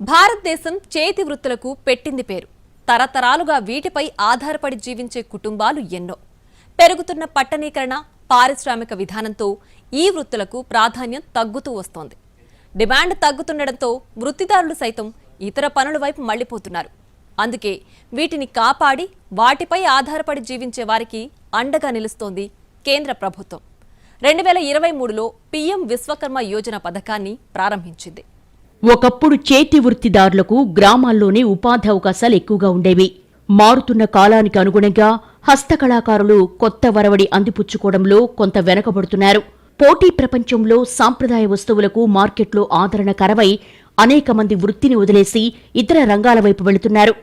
భారతదేశం చేతి వృత్తులకు పెట్టింది పేరు. తరతరాలుగా వీటిపై ఆధారపడి జీవించే కుటుంబాలు ఎన్నో. పెరుగుతున్న పట్టణీకరణ పారిశ్రామిక విధానంతో ఈ వృత్తులకు ప్రాధాన్యం తగ్గుతూ వస్తోంది. డిమాండ్ తగ్గుతుండటంతో వృత్తిదారులు సైతం ఇతర పనుల వైపు మళ్ళిపోతున్నారు అందుకే వీటిని కాపాడి వాటిపై ఆధారపడి జీవించే వారికి అండగా నిలుస్తోంది కేంద్ర ప్రభుత్వం. రెండు వేల ఇరవై మూడులో పీఎం విశ్వకర్మ యోజన పథకాన్ని ప్రారంభించింది. ఒకప్పుడు చేతి వృత్తిదారులకు గ్రామాల్లోనే ఉపాధి అవకాశాలు ఎక్కువగా ఉండేవి. మారుతున్న కాలానికి అనుగుణంగా హస్తకళాకారులు కొత్త వరవడి అందిపుచ్చుకోవడంలో కొంత వెనకబడుతున్నారు. పోటీ ప్రపంచంలో సాంప్రదాయ వస్తువులకు మార్కెట్లో ఆదరణ కరవై అనేక మంది వృత్తిని వదిలేసి ఇతర రంగాల వైపు వెళుతున్నారు.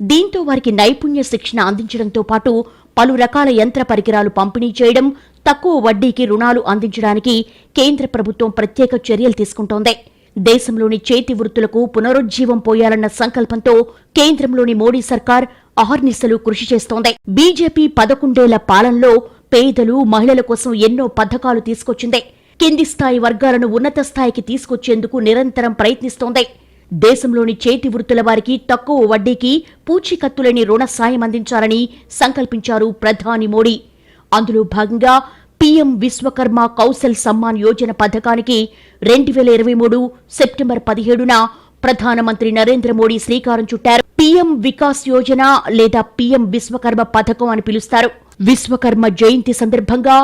దీంతో వారికి నైపుణ్య శిక్షణ అందించడంతో పాటు పలు రకాల యంత్ర పరికరాలు పంపిణీ చేయడం తక్కువ వడ్డీకి రుణాలు అందించడానికి కేంద్ర ప్రభుత్వం ప్రత్యేక చర్యలు తీసుకుంటోంది. దేశంలోని చేతి వృత్తులకు పునరుజ్జీవం పోయాలన్న సంకల్పంతో కేంద్రంలోని మోడీ సర్కార్ అహర్నిశలు కృషి చేస్తోంది. బీజేపీ పదకొండేళ్ళ పాలనలో పేదలు మహిళల కోసం ఎన్నో పథకాలు తీసుకొచ్చింది. కింది స్థాయి వర్గాలను ఉన్నత స్థాయికి తీసుకొచ్చేందుకు నిరంతరం ప్రయత్నిస్తోంది. దేశంలోని చేతి వృత్తుల వారికి తక్కువ వడ్డీకి పూచీకత్తులేని రుణ సాయం అందించాలని సంకల్పించారు ప్రధాని మోడీ. అందులో భాగంగా పీఎం విశ్వకర్మ కౌశల్ సమ్మాన్ యోజన పథకానికి రెండు వేల ఇరవై మూడు సెప్టెంబర్ పదిహేడున ప్రధానమంత్రి నరేంద్ర మోడీ శ్రీకారం చుట్టారు. పీఎం వికాస్ యోజన లేదా పీఎం విశ్వకర్మ పథకం అని పిలుస్తారు. విశ్వకర్మ జయంతి సందర్భంగా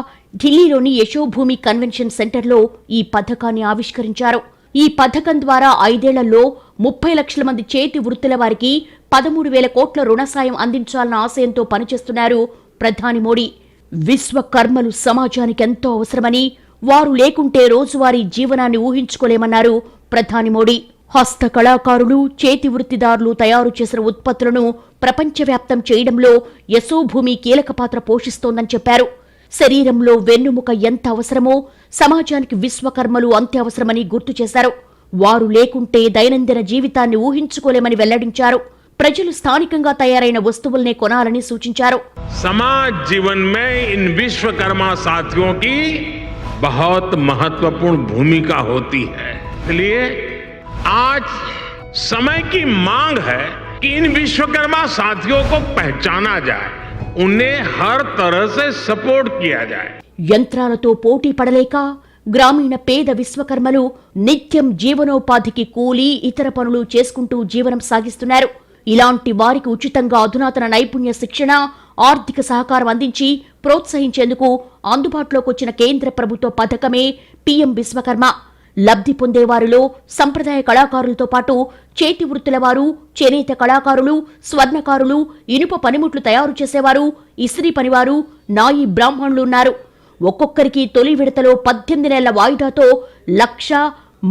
ఢిల్లీలోని యశోభూమి కన్వెన్షన్ సెంటర్లో ఈ పథకాన్ని ఆవిష్కరించారు. ఈ పథకం ద్వారా ఐదేళ్ళలో ముప్పై లక్షల మంది చేతి వృత్తుల వారికి పదమూడు వేల కోట్ల రుణ సాయం అందించాలన్న ఆశయంతో పనిచేస్తున్నారు ప్రధాని మోడీ. విశ్వకర్మలు సమాజానికి ఎంతో అవసరమని వారు లేకుంటే రోజువారీ జీవనాన్ని ఊహించుకోలేమన్నారు ప్రధాని మోడీ. హస్త కళాకారులు చేతి వృత్తిదారులు తయారు చేసిన ఉత్పత్తులను ప్రపంచవ్యాప్తం చేయడంలో యశోభూమి కీలక పాత్ర పోషిస్తోందని చెప్పారు. శరీరంలో వెన్నుముక ఎంత అవసరమో సమాజానికి విశ్వకర్మలు అంతే అవసరమని గుర్తు చేశారు. వారు లేకుంటే దైనందిన జీవితాన్ని ఊహించుకోలేమని వెల్లడించారు. ప్రజలు స్థానికంగా తయారైన వస్తువుల్నే కొనాలని సూచించారు समाज जीवन में इन विश्वकर्मा साथियों की बहुत महत्वपूर्ण भूमिका होती है इसलिए आज समय की मांग है कि इन विश्वकर्मा साथियों को पहचाना जाए उन्हें हर तरह से सपोर्ट किया जाए యంత్రాలతో పోటీ పడలేక గ్రామీణ పేద విశ్వకర్మలు నిత్యం జీవనోపాధికి కూలీ ఇతర పనులు చేసుకుంటూ జీవనం సాగిస్తున్నారు ఇలాంటి వారికి ఉచితంగా అధునాతన నైపుణ్య శిక్షణ ఆర్థిక సహకారం అందించి ప్రోత్సహించేందుకు అందుబాటులోకి వచ్చిన కేంద్ర ప్రభుత్వ పథకమే పీఎం విశ్వకర్మ. లబ్ధి పొందేవారిలో సంప్రదాయ కళాకారులతో పాటు చేతి వృత్తుల వారు చేనేత కళాకారులు స్వర్ణకారులు ఇనుప పనిముట్లు తయారు చేసేవారు ఇస్త్రీ పనివారు నాయి బ్రాహ్మణులు ఉన్నారు. ఒక్కొక్కరికి తొలి విడతలో పద్దెనిమిది నెలల వాయిదాతో లక్ష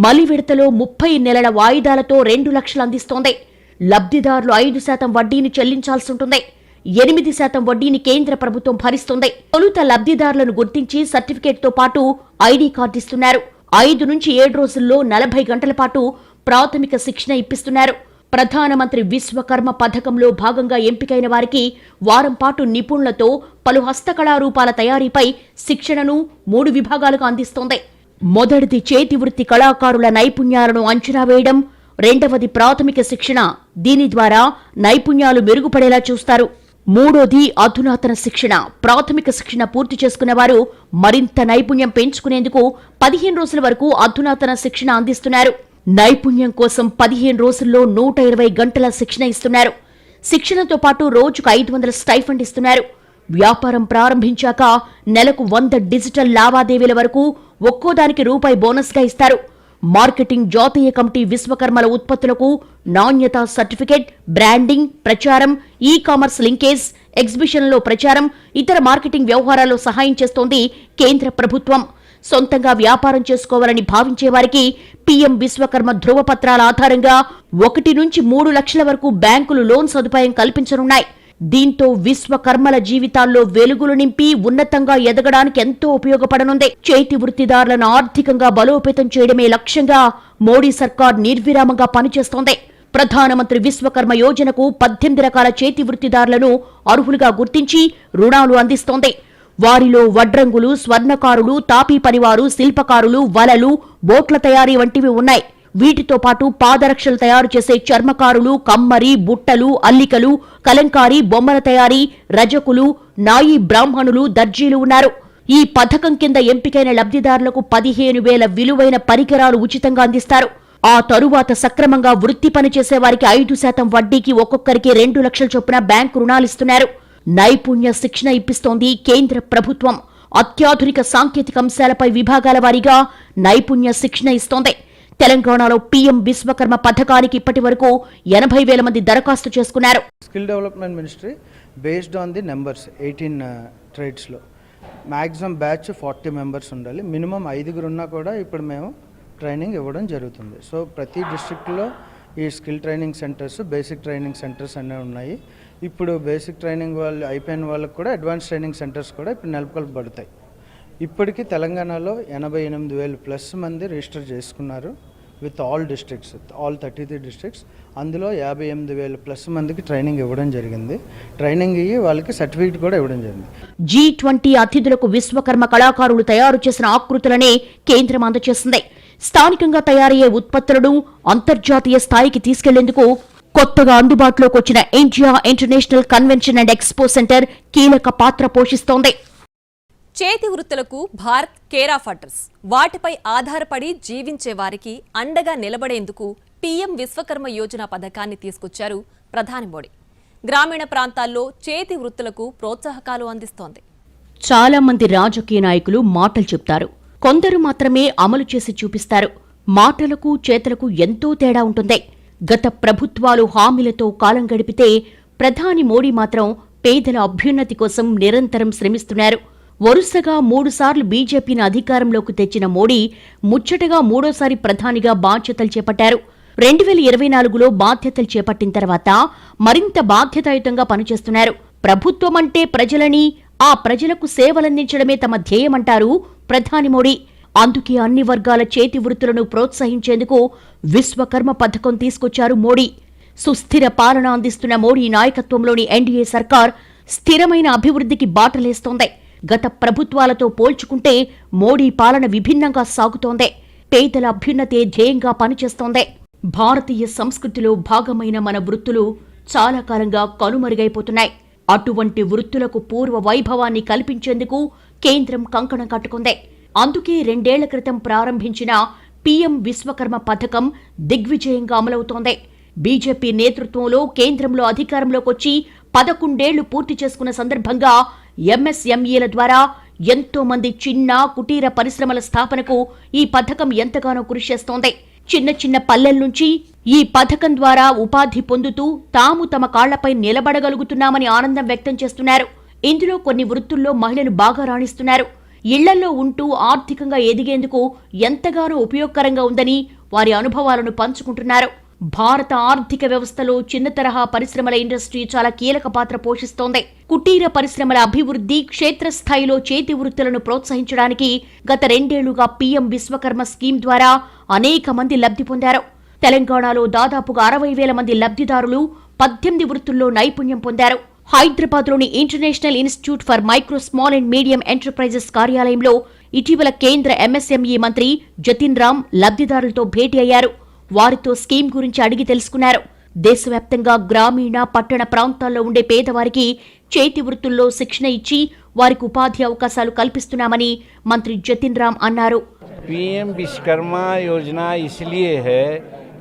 మలి విడతలో ముప్పై నెలల వాయిదాలతో రెండు లక్షలు అందిస్తోంది. లబ్ధిదారులు ఐదు శాతం వడ్డీని చెల్లించాల్సి ఉంటుంది. ఎనిమిది శాతం వడ్డీని కేంద్ర ప్రభుత్వం భరిస్తుంది. తొలుత లబ్ధిదారులను గుర్తించి సర్టిఫికేట్తో పాటు ఐడి కార్డు ఇస్తున్నారు. ఐదు నుంచి ఏడు రోజుల్లో నలభై గంటల పాటు ప్రాథమిక శిక్షణ ఇప్పిస్తున్నారు. ప్రధానమంత్రి విశ్వకర్మ పథకంలో భాగంగా ఎంపికైన వారికి వారం పాటు నిపుణులతో పలు హస్తకళారూపాల తయారీపై శిక్షణను మూడు విభాగాలుగా అందిస్తోంది. మొదటిది చేతి వృత్తి కళాకారుల నైపుణ్యాలను అంచనా వేయడం రెండవది ప్రాథమిక శిక్షణ. దీని ద్వారా నైపుణ్యాలు మెరుగుపడేలా చూస్తారు. మూడోది అధునాతన శిక్షణ. ప్రాథమిక శిక్షణ పూర్తి చేసుకున్న వారు మరింత నైపుణ్యం పెంచుకునేందుకు పదిహేను రోజుల వరకు అధునాతన శిక్షణ అందిస్తున్నారు. నైపుణ్యం కోసం పదిహేను రోజుల్లో నూట ఇరవై గంటల శిక్షణ ఇస్తున్నారు. శిక్షణతో పాటు రోజుకు ఐదు వందల స్టైఫండ్ ఇస్తున్నారు. వ్యాపారం ప్రారంభించాక నెలకు వంద డిజిటల్ లావాదేవీల వరకు ఒక్కోదానికి రూపాయి బోనస్గా ఇస్తారు. మార్కెటింగ్ జాతీయ కమిటీ విశ్వకర్మల ఉత్పత్తులకు నాణ్యత సర్టిఫికేట్ బ్రాండింగ్ ప్రచారం ఈ కామర్స్ లింకేజ్ ఎగ్జిబిషన్లో ప్రచారం ఇతర మార్కెటింగ్ వ్యవహారాల్లో సహాయం చేస్తోంది కేంద్ర ప్రభుత్వం. సొంతంగా వ్యాపారం చేసుకోవాలని భావించే వారికి పీఎం విశ్వకర్మ ధృవపత్రాల ఆధారంగా ఒకటి నుంచి మూడు లక్షల వరకు బ్యాంకులు లోన్ సదుపాయం కల్పించనున్నాయి. దీంతో విశ్వకర్మల జీవితాల్లో వెలుగులు నింపి ఉన్నతంగా ఎదగడానికి ఎంతో ఉపయోగపడనుంది. చేతి వృత్తిదారులను ఆర్థికంగా బలోపేతం చేయడమే లక్ష్యంగా మోడీ సర్కార్ నిర్విరామంగా పనిచేస్తోంది. ప్రధానమంత్రి విశ్వకర్మ యోజనకు పద్దెనిమిది రకాల చేతి వృత్తిదారులను అర్హులుగా గుర్తించి రుణాలు అందిస్తోంది. వారిలో వడ్రంగులు స్వర్ణకారులు తాపీ పనివారు శిల్పకారులు వలలు బోట్ల తయారీ వంటివి ఉన్నాయి. వీటితో పాటు పాదరక్షలు తయారు చేసే చర్మకారులు కమ్మరి బుట్టలు అల్లికలు కలంకారీ బొమ్మల తయారీ రజకులు నాయి బ్రాహ్మణులు దర్జీలు ఉన్నారు. ఈ పథకం కింద ఎంపికైన లబ్ధిదారులకు పదిహేను వేల విలువైన పరికరాలు ఉచితంగా అందిస్తారు. ఆ తరువాత సక్రమంగా వృత్తి పనిచేసే వారికి ఐదు శాతం వడ్డీకి ఒక్కొక్కరికి రెండు లక్షల చొప్పున బ్యాంకు రుణాలిస్తున్నారు నైపుణ్య శిక్షణ ఇప్పిస్తోంది కేంద్ర ప్రభుత్వం. అత్యాధునిక సాంకేతిక అంశాలపై విభాగాల వారీగా నైపుణ్య శిక్షణ ఇస్తోంది. తెలంగాణలో పీఎం విశ్వకర్మ పథకానికి ఇప్పటి వరకు ఎనభై వేల మంది దరఖాస్తు చేసుకున్నారు. Skill development ministry based on the numbers eighteen ట్రేడ్స్లో maximum batch forty members ఉండాలి. మినిమం ఐదుగురు ఉన్నా కూడా ఇప్పుడు మేము ట్రైనింగ్ ఇవ్వడం జరుగుతుంది. సో ప్రతి డిస్ట్రిక్ట్లో ఈ skill training centres basic training centres అన్నీ ఉన్నాయి. ఇప్పుడు బేసిక్ ట్రైనింగ్ వాళ్ళు అయిపోయిన వాళ్ళకి కూడా అడ్వాన్స్ ట్రైనింగ్ సెంటర్స్ కూడా ఇప్పుడు నెలకొల్పబడతాయి. ఇప్పటికీ తెలంగాణలో ఎనభై ఎనిమిది వేలు ప్లస్ మంది రిజిస్టర్ చేసుకున్నారు. With all districts all thirty three districts. అందులో యాభై ఎనిమిది వేల ప్లస్ మందికి ట్రైనింగ్ ఇవ్వడం జరిగింది. ట్రైనింగ్ ఇవ్వి వాళ్ళకి సర్టిఫికేట్ కూడా ఇవ్వడం జరిగింది. జీ ట్వంటీ అతిథులకు విశ్వకర్మ కళాకారులు తయారు చేసిన ఆకృతులనే కేంద్రం అందజేసింది. స్థానికంగా తయారయ్యే ఉత్పత్తులను అంతర్జాతీయ స్థాయికి తీసుకెళ్ళేందుకు కొత్తగా అందుబాటులోకి వచ్చిన India International Convention and Expo Centre కీలక పాత్ర పోషిస్తోంది. చేతి వృత్తులకు భారత్ కేర్ ఆఫ్ అడ్రస్ వాటిపై ఆధారపడి జీవించే వారికి అండగా నిలబడేందుకు పీఎం విశ్వకర్మ యోజన పథకాన్ని తీసుకొచ్చారు ప్రధాని మోడీ. గ్రామీణ ప్రాంతాల్లో చేతి వృత్తులకు ప్రోత్సాహకాలు అందిస్తోంది. చాలా మంది రాజకీయ నాయకులు మాటలు చెప్తారు. కొందరు మాత్రమే అమలు చేసి చూపిస్తారు. మాటలకు చేతలకు ఎంతో తేడా ఉంటుంది. గత ప్రభుత్వాలు హామీలతో కాలం గడిపితే ప్రధాని మోడీ మాత్రం పేదల అభ్యున్నతి కోసం నిరంతరం శ్రమిస్తున్నారు. వరుసగా మూడుసార్లు బీజేపీని అధికారంలోకి తెచ్చిన మోడీ ముచ్చటగా మూడోసారి ప్రధానిగా బాధ్యతలు చేపట్టారు. రెండు వేల ఇరవై నాలుగులో బాధ్యతలు చేపట్టిన తర్వాత మరింత బాధ్యతాయుతంగా పనిచేస్తున్నారు. ప్రభుత్వం అంటే ప్రజలని ఆ ప్రజలకు సేవలందించడమే తమ ధ్యేయమంటారు ప్రధాని మోడీ. అందుకే అన్ని వర్గాల చేతి వృత్తులను ప్రోత్సహించేందుకు విశ్వకర్మ పథకం తీసుకొచ్చారు మోడీ. సుస్థిర పాలన అందిస్తున్న మోడీ నాయకత్వంలోని ఎన్డీఏ సర్కార్ స్థిరమైన అభివృద్ధికి బాటలేస్తోంది. గత ప్రభుత్వాలతో పోల్చుకుంటే మోడీ పాలన విభిన్నంగా సాగుతోంది. పేదల అభ్యున్నతే ధ్యేయంగా పనిచేస్తోంది. భారతీయ సంస్కృతిలో భాగమైన మన వృత్తులు చాలా కాలంగా కనుమరుగైపోతున్నాయి. అటువంటి వృత్తులకు పూర్వ వైభవాన్ని కల్పించేందుకు కేంద్రం కంకణం కట్టుకుంది. అందుకే రెండేళ్ళ క్రితం ప్రారంభించిన పీఎం విశ్వకర్మ పథకం దిగ్విజయంగా అమలవుతోంది. బీజేపీ నేతృత్వంలో కేంద్రంలో అధికారంలోకొచ్చి పదకొండేళ్ళు పూర్తి చేసుకున్న సందర్భంగా ఎంఎస్ఎంఈల ద్వారా ఎంతో మంది చిన్న కుటీర పరిశ్రమల స్థాపనకు ఈ పథకం ఎంతగానో కృషి చేస్తోంది. చిన్న చిన్న పల్లెల నుంచి ఈ పథకం ద్వారా ఉపాధి పొందుతూ తాము తమ కాళ్ళపై నిలబడగలుగుతున్నామని ఆనందం వ్యక్తం చేస్తున్నారు. ఇందులో కొన్ని వృత్తుల్లో మహిళలు బాగా రాణిస్తున్నారు. ఇళ్ళలో ఉంటూ ఆర్థికంగా ఎదిగేందుకు ఎంతగానో ఉపయోగకరంగా ఉందని వారి అనుభవాలను పంచుకుంటున్నారు. భారత ఆర్థిక వ్యవస్థలో చిన్న తరహా పరిశ్రమల ఇండస్ట్రీ చాలా కీలక పాత్ర పోషిస్తోంది. కుటీర పరిశ్రమల అభివృద్ధి క్షేత్రస్థాయిలో చేతి వృత్తులను ప్రోత్సహించడానికి గత రెండేళ్ళుగా పీఎం విశ్వకర్మ స్కీమ్ ద్వారా అనేక మంది లబ్ధి పొందారు. తెలంగాణలో దాదాపుగా అరవై వేల మంది లబ్ధిదారులు పద్దెనిమిది వృత్తుల్లో నైపుణ్యం పొందారు. హైదరాబాద్లోని International Institute for Micro Small and Medium Enterprises కార్యాలయంలో ఇటీవల కేంద్ర ఎంఎస్ఎంఈ మంత్రి జతిన్ రామ్ లబ్ధిదారులతో భేటీ అయ్యారు. వారితో స్కీమ్ గురించి అడిగి తెలుసుకున్నారు. దేశవ్యాప్తంగా గ్రామీణ పట్టణ ప్రాంతాల్లో ఉండే పేదవారికి చేతి వృత్తుల్లో శిక్షణ ఇచ్చి వారికి ఉపాధి అవకాశాలు కల్పిస్తున్నామని మంత్రి జతిన్ రామ్ అన్నారు. విశ్వకర్మ యోజన ఇస్లియే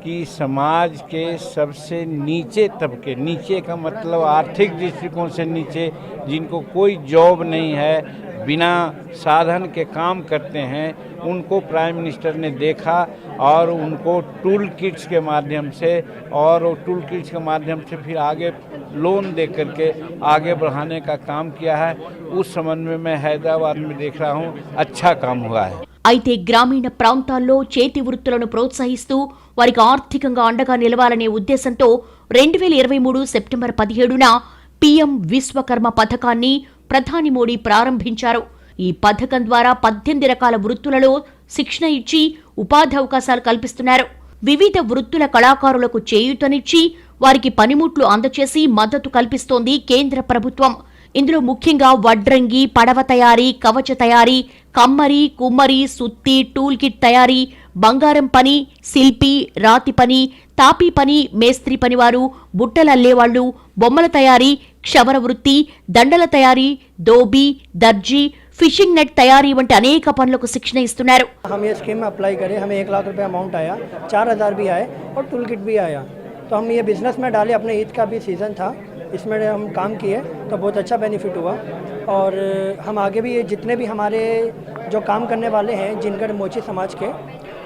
कि समाज के सबसे नीचे तबके नीचे का मतलब आर्थिक दृष्टिकोण से नीचे जिनको कोई जॉब नहीं है बिना साधन के काम करते हैं उनको प्राइम मिनिस्टर ने देखा और उनको टूल किट्स के माध्यम से और वो टूल किट्स के माध्यम से फिर आगे लोन दे करके आगे बढ़ाने का काम किया है उस संबंध में मैं हैदराबाद में देख रहा हूँ अच्छा काम हुआ है అయితే గ్రామీణ ప్రాంతాల్లో చేతి వృత్తులను ప్రోత్సహిస్తూ వారికి ఆర్థికంగా అండగా నిలవాలనే ఉద్దేశంతో రెండు వేల ఇరవై మూడు సెప్టెంబర్ పదిహేడున పీఎం విశ్వకర్మ పథకాన్ని ప్రధాని మోడీ ప్రారంభించారు. ఈ పథకం ద్వారా పద్దెనిమిది రకాల వృత్తులలో శిక్షణ ఇచ్చి ఉపాధి అవకాశాలు కల్పిస్తున్నారు. వివిధ వృత్తుల కళాకారులకు చేయూతనిచ్చి వారికి పనిముట్లు అందచేసి మద్దతు కల్పిస్తోంది కేంద్ర ప్రభుత్వం. ఇందులో ముఖ్యంగా వడ్రంగి పడవ తయారీ కవచ తయారీ కమ్మరి కుమ్మరి సుత్తి టూల్ కిట్ తయారీ బంగారం పని శిల్పి రాతి పని తాపీ పని మేస్త్రి పనివారు బుట్టలల్లేవాళ్లు బొమ్మల తయారీ క్షవర వృత్తి దండల తయారీ దోబీ దర్జీ ఫిషింగ్ నెట్ తయారీ వంటి అనేక పనులకు శిక్షణ ఇస్తున్నారు हम ये स्कीम में अप्लाई करें हमें एक लाख रुपए अमाउंट आया चार हज़ार भी आए और टूल किट भी आया तो हम ये बिज़नेस में डाले अपने ईद का भी सीज़न था इसमें हम काम किए तो बहुत अच्छा बेनिफिट हुआ और हम आगे भी ये जितने भी हमारे जो काम करने वाले हैं जिनगढ़ मोची समाज के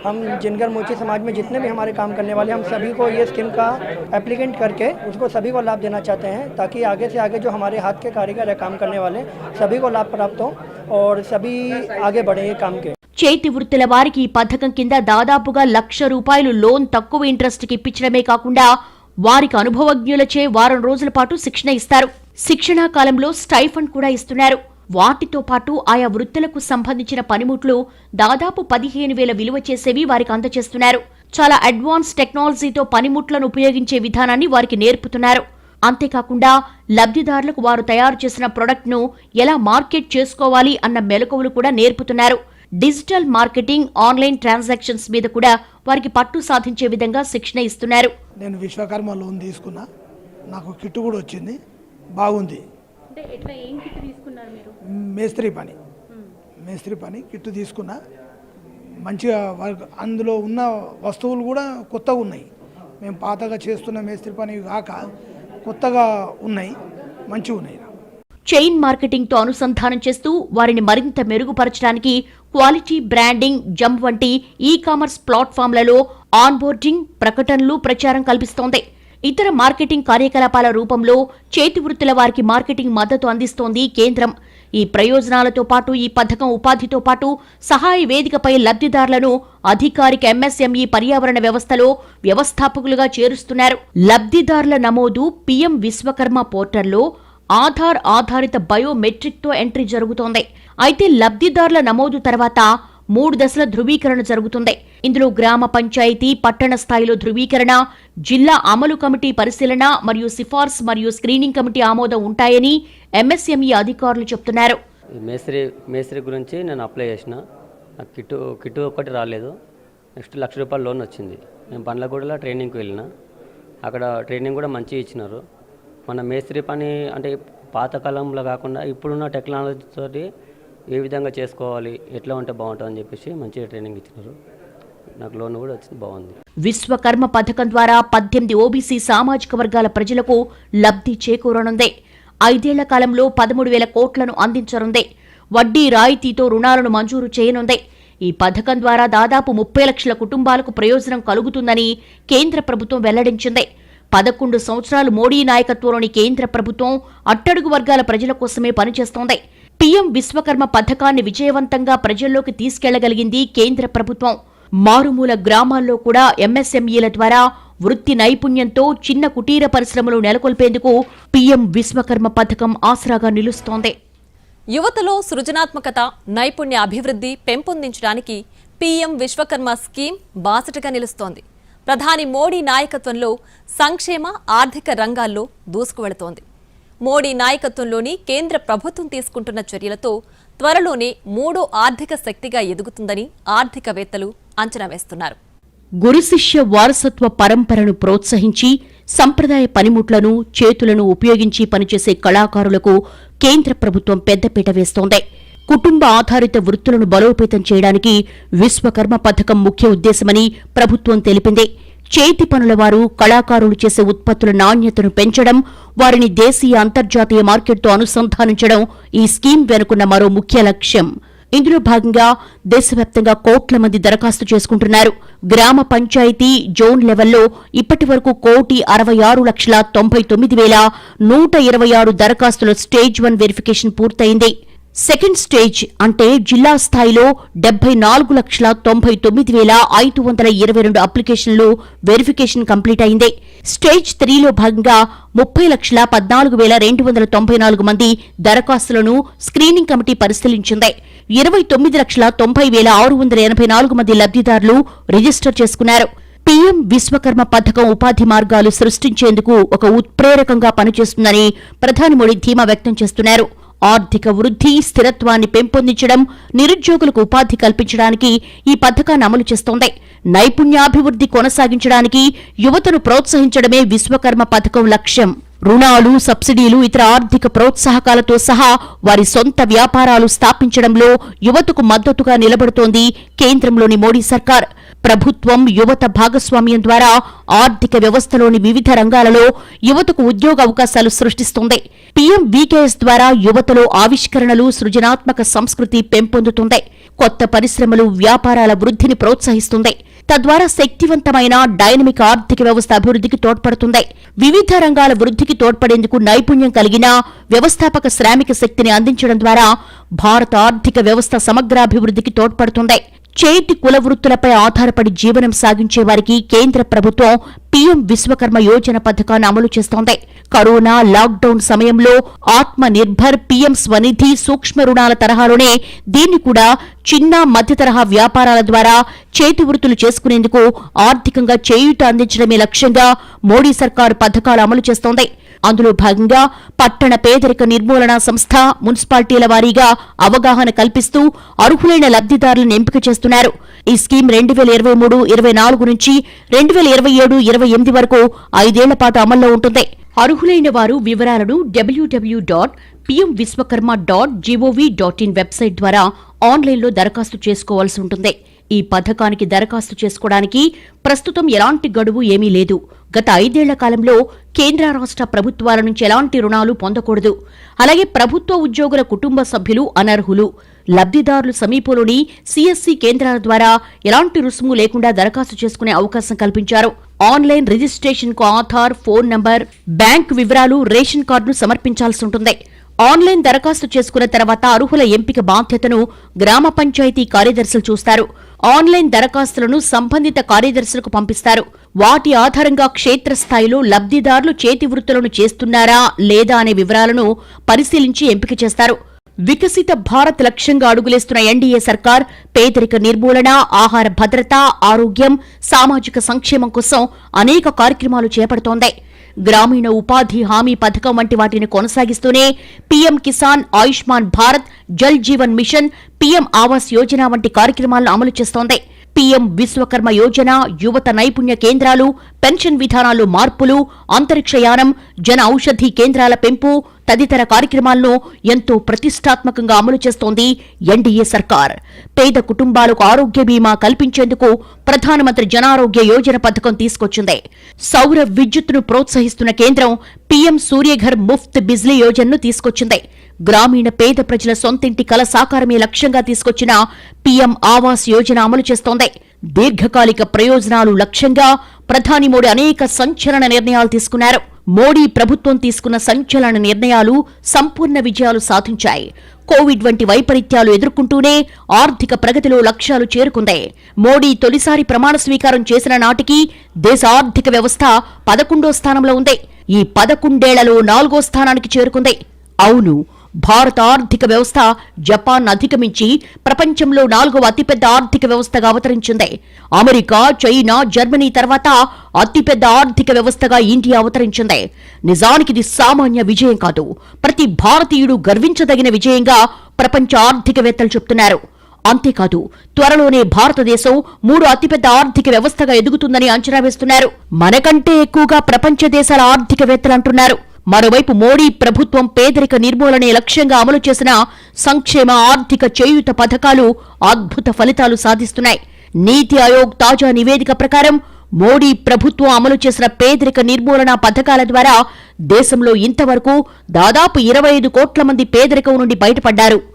हम जिनगढ़ मोची समाज में जितने भी हमारे काम करने वाले हम सभी को ये स्कीम का एप्लीकेंट करके उसको सभी को लाभ देना चाहते हैं ताकि आगे से आगे जो हमारे हाथ के कारीगर है काम करने वाले सभी को लाभ प्राप्त हो और सभी आगे बढ़े ये काम के చేతి వృత్తుల వారికి ఈ పథకం కింద దాదాపుగా లక్ష రూపాయలు లోన్ తక్కువ ఇంట్రెస్ట్ కి ఇప్పించడమే కాకుండా వారికి అనుభవజ్ఞులచే వారం రోజుల పాటు శిక్షణ ఇస్తారు శిక్షణా కాలంలో స్టైఫండ్ కూడా ఇస్తున్నారు వాటితో పాటు ఆయా వృత్తులకు సంబంధించిన పనిముట్లు దాదాపు పదిహేను వేల విలువ చేసేవి వారికి అందజేస్తున్నారు. చాలా అడ్వాన్స్ టెక్నాలజీతో పనిముట్లను ఉపయోగించే విధానాన్ని వారికి నేర్పుతున్నారు. అంతేకాకుండా లబ్ధిదారులకు వారు తయారు చేసిన ప్రొడక్ట్ను ఎలా మార్కెట్ చేసుకోవాలి అన్న మెలకువలు కూడా నేర్పుతున్నారు. డిజిటల్ మార్కెటింగ్ ఆన్లైన్ ట్రాన్సాక్షన్స్ మీద కూడా వారికి పట్టు సాధించే విధంగా శిక్షణ ఇస్తున్నారు. నేను విశ్వకర్మ లోన్ తీసుకున్నా. నాకు కిట్టు కూడా వచ్చింది. బాగుంది. మేస్త్రి పని. మేస్త్రి పని కిట్టు తీసుకున్నా. మంచిగా వర్క్ అందులో ఉన్న వస్తువులు కూడా కొత్తగా ఉన్నాయి. మేము పాతగా చేస్తున్న మేస్త్రి పని కాక కొత్తగా ఉన్నాయి. మంచిగా ఉన్నాయి. చైన్ మార్కెటింగ్తో అనుసంధానం చేస్తూ వారిని మరింత మెరుగుపరచడానికి క్వాలిటీ బ్రాండింగ్ జంప్ వంటి ఈ కామర్స్ ప్లాట్ఫామ్లలో ఆన్బోర్డింగ్ ప్రకటనలు ప్రచారం కల్పిస్తోంది. ఇతర మార్కెటింగ్ కార్యకలాపాల రూపంలో చేతి వృత్తుల వారికి మార్కెటింగ్ మద్దతు అందిస్తోంది కేంద్రం. ఈ ప్రయోజనాలతో పాటు ఈ పథకం ఉపాధితో పాటు సహాయ వేదికపై లబ్ధిదారులను అధికారిక ఎంఎస్ఎంఈ పర్యావరణ వ్యవస్థలో వ్యవస్థాపకులుగా చేరుస్తున్నారు. లబ్ధిదారుల నమోదు పిఎం విశ్వకర్మ పోర్టల్లో ఆధార్ ఆధారిత బయోమెట్రిక్తో ఎంట్రీ జరుగుతోంది. అయితే లబ్ధిదారుల నమోదు తర్వాత మూడు దశల ధృవీకరణ జరుగుతుంది. ఇందులో గ్రామ పంచాయతీ పట్టణ స్థాయిలో ధృవీకరణ జిల్లా అమలు కమిటీ పరిశీలన మరియు సిఫార్సు మరియు స్క్రీనింగ్ కమిటీ ఆమోదం ఉంటాయని ఎంఎస్ఎంఈ అధికారులు చెప్తున్నారు. మేస్త్రి మేస్త్రి గురించి నేను అప్లై చేసిన. నాకు కిట్టు కిట్టు ఒకటి రాలేదు. నెక్స్ట్ లక్ష రూపాయల లోన్ వచ్చింది. నేను పండ్లగూడలో ట్రైనింగ్కి వెళ్ళిన. అక్కడ ట్రైనింగ్ కూడా మంచిగా ఇచ్చినారు. మన మేస్త్రి పని అంటే పాతకాలంలో కాకుండా ఇప్పుడున్న టెక్నాలజీతో ఏ విధంగా చేసుకోవాలి ఎట్లా ఉంటే బాగుంటుంది అని చెప్పేసి మంచిగా ట్రైనింగ్ ఇచ్చినారు. నాకు లోన్ కూడా వచ్చింది బాగుంది. విశ్వకర్మ పథకం ద్వారా పద్దెనిమిది ఓబీసీ సామాజిక వర్గాల ప్రజలకు లబ్ధి చేకూరనుంది. ఐదేళ్ళ కాలంలో పదమూడు వేల కోట్లను అందించనుంది. వడ్డీ రాయితీతో రుణాలను మంజూరు చేయనుంది. ఈ పథకం ద్వారా దాదాపు ముప్పై లక్షల కుటుంబాలకు ప్రయోజనం కలుగుతుందని కేంద్ర ప్రభుత్వం వెల్లడించింది. పదకొండు సంవత్సరాలు మోడీ నాయకత్వంలోని కేంద్ర ప్రభుత్వం అట్టడుగు వర్గాల ప్రజల కోసమే పనిచేస్తోంది. పీఎం విశ్వకర్మ పథకాన్ని విజయవంతంగా ప్రజల్లోకి తీసుకెళ్ళగలిగింది కేంద్ర ప్రభుత్వం. మారుమూల గ్రామాల్లో కూడా ఎంఎస్ఎంఈల ద్వారా వృత్తి నైపుణ్యంతో చిన్న కుటీర పరిశ్రమలు నెలకొల్పేందుకు పీఎం విశ్వకర్మ పథకం ఆసరాగా నిలుస్తోంది. యువతలో సృజనాత్మకత నైపుణ్య అభివృద్ధి పెంపొందించడానికి పీఎం విశ్వకర్మ స్కీమ్ బాసటగా నిలుస్తోంది. ప్రధాని మోడీ నాయకత్వంలో సంక్షేమ ఆర్థిక రంగాల్లో దూసుకువెళుతోంది. మోడీ నాయకత్వంలోని కేంద్ర ప్రభుత్వం తీసుకుంటున్న చర్యలతో త్వరలోనే మూడో ఆర్థిక శక్తిగా ఎదుగుతుందని ఆర్థికవేత్తలు అంచనా వేస్తున్నారు. గురు శిష్య వారసత్వ పరంపరను ప్రోత్సహించి సంప్రదాయ పనిముట్లను చేతులను ఉపయోగించి పనిచేసే కళాకారులకు కేంద్ర ప్రభుత్వం పెద్దపీట వేస్తోంది. కుటుంబ ఆధారిత వృత్తులను బలోపేతం చేయడానికి విశ్వకర్మ పథకం ముఖ్య ఉద్దేశమని ప్రభుత్వం తెలిపింది. చేతి పనుల వారు కళాకారులు చేసే ఉత్పత్తుల నాణ్యతను పెంచడం వారిని దేశీయ అంతర్జాతీయ మార్కెట్తో అనుసంధానించడం ఈ స్కీమ్ వెనుకున్న మరో ముఖ్య లక్ష్యం. ఇందులో భాగంగా దేశవ్యాప్తంగా కోట్ల మంది దరఖాస్తు చేసుకుంటున్నారు. గ్రామ పంచాయతీ జోన్ లెవెల్లో ఇప్పటి వరకు కోటి అరవై ఆరు లక్షల తొంభై తొమ్మిది వేల నూట ఇరవై ఆరు దరఖాస్తుల స్టేజ్ వన్ వెరిఫికేషన్ పూర్తయింది. సెకండ్ స్టేజ్ అంటే జిల్లా స్థాయిలో డెబ్బై నాలుగు లక్షల తొంభై తొమ్మిది వేల ఐదు వందల ఇరవై రెండు అప్లికేషన్లు వెరిఫికేషన్ కంప్లీట్ అయింది. స్టేజ్ త్రీలో భాగంగా ముప్పై లక్షల పద్నాలుగు వేల రెండు వందల తొంభై నాలుగు మంది దరఖాస్తులను స్క్రీనింగ్ కమిటీ పరిశీలించింది. ఇరవై తొమ్మిది లక్షల తొంభై వేల ఆరు వందల ఎనభై నాలుగు మంది లబ్ధిదారులు రిజిస్టర్ చేసుకున్నారు. పీఎం విశ్వకర్మ పథకం ఉపాధి మార్గాలు సృష్టించేందుకు ఒక ఉత్ప్రేరకంగా పనిచేస్తుందని ప్రధాని మోడీ ధీమా వ్యక్తం చేస్తున్నారు. ఆర్థిక వృద్ధి స్థిరత్వాన్ని పెంపొందించడం నిరుద్యోగులకు ఉపాధి కల్పించడానికి ఈ పథకాన్ని అమలు చేస్తోంది. నైపుణ్యాభివృద్ధి కొనసాగించడానికి యువతను ప్రోత్సహించడమే విశ్వకర్మ పథకం లక్ష్యం. రుణాలు సబ్సిడీలు ఇతర ఆర్థిక ప్రోత్సాహకాలతో సహా వారి సొంత వ్యాపారాలు స్థాపించడంలో యువతకు మద్దతుగా నిలబడుతోంది కేంద్రంలోని మోడీ సర్కార్. ప్రభుత్వం యువత భాగస్వామ్యం ద్వారా ఆర్థిక వ్యవస్థలోని వివిధ రంగాలలో యువతకు ఉద్యోగ అవకాశాలు సృష్టిస్తుంది. పీఎం వీకేఎస్ ద్వారా యువతలో ఆవిష్కరణలు సృజనాత్మక సంస్కృతి పెంపొందుతుంది. కొత్త పరిశ్రమలు వ్యాపారాల వృద్ధిని ప్రోత్సహిస్తుంది. తద్వారా శక్తివంతమైన డైనమిక్ ఆర్థిక వ్యవస్థ అభివృద్ధికి తోడ్పడుతుంది. వివిధ రంగాల వృద్ధికి తోడ్పడేందుకు నైపుణ్యం కలిగిన వ్యవస్థాపక శ్రామిక శక్తిని అందించడం ద్వారా భారత ఆర్థిక వ్యవస్థ సమగ్రాభివృద్ధికి తోడ్పడుతుంది. చేతి కుల వృత్తులపై ఆధారపడి జీవనం సాగించే వారికి కేంద్ర ప్రభుత్వం పీఎం విశ్వకర్మ యోజన పథకాన్ని అమలు చేస్తోంది. కరోనా లాక్డౌన్ సమయంలో ఆత్మ నిర్భర్ పీఎం స్వనిధి సూక్ష్మ రుణాల తరహాలోనే దీన్ని కూడా చిన్న మధ్య తరహా వ్యాపారాల ద్వారా చేతి వృత్తులు చేసుకునేందుకు ఆర్థికంగా చేయూత అందించడమే లక్ష్యంగా మోడీ సర్కారు పథకాలు అమలు చేస్తోంది. అందులో భాగంగా పట్టణ పేదరిక నిర్మూలన సంస్థ మున్సిపాలిటీల వారీగా అవగాహన కల్పిస్తూ అర్హులైన లబ్ధిదారులను ఎంపిక చేస్తున్నారు ఈ స్కీమ్ రెండు వేల ఇరవై మూడు ఇరవై నాలుగు నుంచి రెండు వేల ఇరవై ఏడు ఇరవై ఎనిమిది వరకు ఐదేళ్ళ పాటు అమల్లో ఉంటుంది. అర్హులైన వారు వివరాలను WWW dot PM Vishwakarma dot GOV dot in website ద్వారా ఆన్లైన్లో దరఖాస్తు చేసుకోవాల్సి ఉంటుంది. ఈ పథకానికి దరఖాస్తు చేసుకోవడానికి ప్రస్తుతం ఎలాంటి గడువు ఏమీ లేదు. గత ఐదేళ్ళ కాలంలో కేంద్ర రాష్ట్ర ప్రభుత్వాల నుంచి ఎలాంటి రుణాలు పొందకూడదు. అలాగే ప్రభుత్వ ఉద్యోగుల కుటుంబ సభ్యులు అనర్హులు. లబ్ధిదారులు సమీపంలోని సిఎస్సి కేంద్రాల ద్వారా ఎలాంటి రుసుము లేకుండా దరఖాస్తు చేసుకునే అవకాశం కల్పించారు. ఆన్లైన్ రిజిస్ట్రేషన్కు ఆధార్ ఫోన్ నంబర్ బ్యాంక్ వివరాలు రేషన్ కార్డును సమర్పించాల్సి ఉంటుంది. ఆన్లైన్ దరఖాస్తు చేసుకున్న తర్వాత అర్హుల ఎంపిక బాధ్యతను గ్రామ పంచాయతీ కార్యదర్శులు చూస్తారు. ఆన్లైన్ దరఖాస్తులను సంబంధిత కార్యదర్శులకు పంపిస్తారు. వాటి ఆధారంగా క్షేత్రస్థాయిలో లబ్ధిదారులు చేతి వృత్తులను చేస్తున్నారా లేదా అనే వివరాలను పరిశీలించి ఎంపిక చేస్తారు. వికసిత భారత్ లక్ష్యంగా అడుగులేస్తున్న ఎన్డీఏ సర్కార్ పేదరిక నిర్మూలన ఆహార భద్రత ఆరోగ్యం సామాజిక సంక్షేమం కోసం అనేక కార్యక్రమాలు చేపడుతోంది. గ్రామీణ ఉపాధి హామీ పథకం వంటి వాటిని కొనసాగిస్తూనే PM Kisan Ayushman Bharat Jal Jeevan mission PM Awas Yojana వంటి కార్యక్రమాలను అమలు చేస్తోంది. పీఎం విశ్వకర్మ యోజన యువత నైపుణ్య కేంద్రాలు పెన్షన్ విధానాలు మార్పులు అంతరిక్షయానం జన ఔషధి కేంద్రాల పెంపు తదితర కార్యక్రమాలను ఎంతో ప్రతిష్టాత్మకంగా అమలు చేస్తోంది ఎన్డీఏ సర్కార్. పేద కుటుంబాలకు ఆరోగ్య బీమా కల్పించేందుకు ప్రధానమంత్రి జనారోగ్య యోజన పథకం తీసుకొచ్చింది. సౌర విద్యుత్తును ప్రోత్సహిస్తున్న కేంద్రం పీఎం సూర్యఘర్ ముఫ్త్ బిజ్లీ యోజనను తీసుకొచ్చింది. గ్రామీణ పేద ప్రజల సొంతింటి కల సాకారమే లక్ష్యంగా తీసుకొచ్చిన పీఎం ఆవాస్ యోజన అమలు చేస్తోంది. దీర్ఘకాలిక ప్రయోజనాలు లక్ష్యంగా ప్రధాని మోడీ అనేక సంచలన నిర్ణయాలు తీసుకున్నారు. మోడీ ప్రభుత్వం తీసుకున్న సంచలన నిర్ణయాలు సంపూర్ణ విజయాలు సాధించాయి. కోవిడ్ వంటి వైపరీత్యాలు ఎదుర్కొంటూనే ఆర్థిక ప్రగతిలో లక్ష్యాలు చేరుకుంది. మోడీ తొలిసారి ప్రమాణ స్వీకారం చేసిన నాటికి దేశ ఆర్థిక వ్యవస్థ పదకొండో స్థానంలో ఉంది. ఈ పదకొండేళ్ళలో నాలుగో స్థానానికి చేరుకుంది. అవును భారత ఆర్థిక వ్యవస్థ జపాన్ అధిగమించి ప్రపంచంలో నాలుగవ అతిపెద్ద ఆర్థిక వ్యవస్థగా అవతరించింది. అమెరికా చైనా జర్మనీ తర్వాత అతిపెద్ద ఆర్థిక వ్యవస్థగా ఇండియా అవతరించింది. నిజానికి ఇది సామాన్య విజయం కాదు. ప్రతి భారతీయుడు గర్వించదగిన విజయంగా ప్రపంచ ఆర్థికవేత్తలు చెప్తున్నారు. అంతేకాదు త్వరలోనే భారతదేశం మూడు అతిపెద్ద ఆర్థిక వ్యవస్థగా ఎదుగుతుందని అంచనా వేస్తున్నారు. మనకంటే ఎక్కువగా ప్రపంచ దేశాల ఆర్థికవేత్తలు అంటున్నారు. మరోవైపు మోడీ ప్రభుత్వం పేదరిక నిర్మూలనే లక్ష్యంగా అమలు చేసిన సంక్షేమ ఆర్థిక చేయూత పథకాలు అద్భుత ఫలితాలు సాధిస్తున్నాయి. నీతి ఆయోగ్ తాజా నివేదిక ప్రకారం మోడీ ప్రభుత్వం అమలు చేసిన పేదరిక నిర్మూలన పథకాల ద్వారా దేశంలో ఇంతవరకు దాదాపు ఇరవై ఐదు కోట్ల మంది పేదరికం నుండి బయటపడ్డారు.